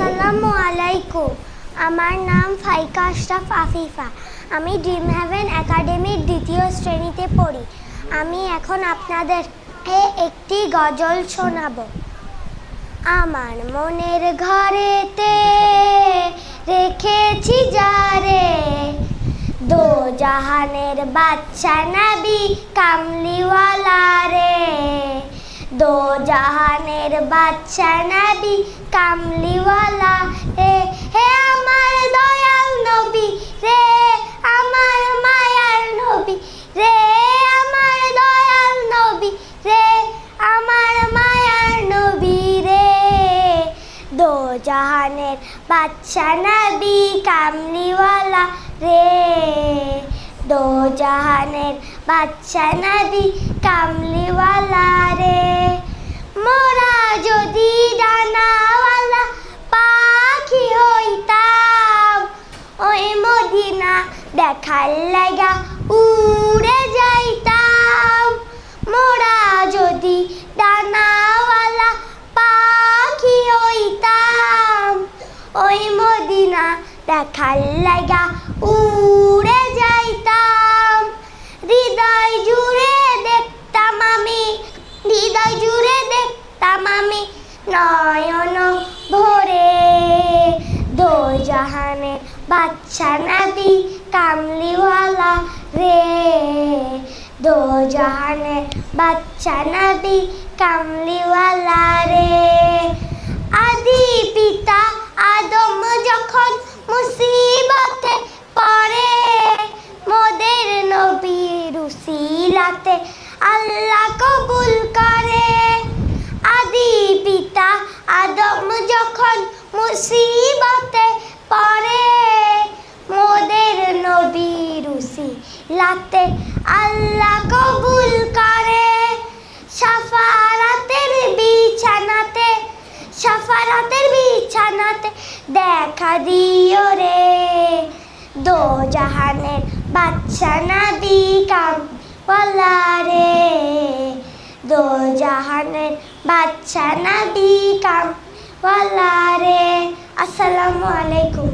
আসসালামু আলাইকুম। আমার নাম ফাইকা আশরাফ আফিফা। আমি ড্রিম হ্যাভেন একাডেমির দ্বিতীয় শ্রেণীতে পড়ি। আমি এখন আপনাদের একটি গজল শোনাবো। আমার মনের ঘরেতে রেখেছি যারে দো জাহানের বাচ্চা নবী কামলিওয়ালা রে দো জাহানের বাচ্চা নবী, কামলিওয়ালা রে। হে আমার দয়াল নবী রে, আমার মায়ার নবী রে। আমার দয়াল নবী রে, আমার মায়ার নবী রে। দো জাহানের বাচ্চা নবী, কামলিওয়ালা রে। দো জাহানের বাচ্চা নবী, কামলিওয়ালা রে। মোরা যদি ডানাওয়ালা পাখি হইতাম, ওই মদিনা দেখার লাগা উড়ে যাইতাম। মোরা যদি ডানাওয়ালা পাখি হইতাম, ওই মদিনা দেখার লাগা উড়ে যাইতাম। হৃদয় জুড়ে দেখতাম আমি, হৃদয় জুড়ে দেখতাম আমি নয়ন ভরে। দো জাহানে বাচ্চা নবী কামলিওয়ালা রে। দো জাহানে বাচ্চা নবী কামলিওয়ালা রে। আদি পিতা আদম যখন মুসিবতে পড়ে, মোদের নবী উসিলাতে আল্লাহ কবুল করে আদি পিতা আদম যখন মুসিবতে পড়ে মোদের নবীর উসিলাতে আল্লাহ কবুল করে। সাফারাতের বিছানাতে সাফারাতের বিছানাতে দেখা দিও রে। দো জাহানের বাচ্চা নবী কাম রে। দো জাহানের বাচ্চা নবী কাম রে। আসসালামু আলাইকুম।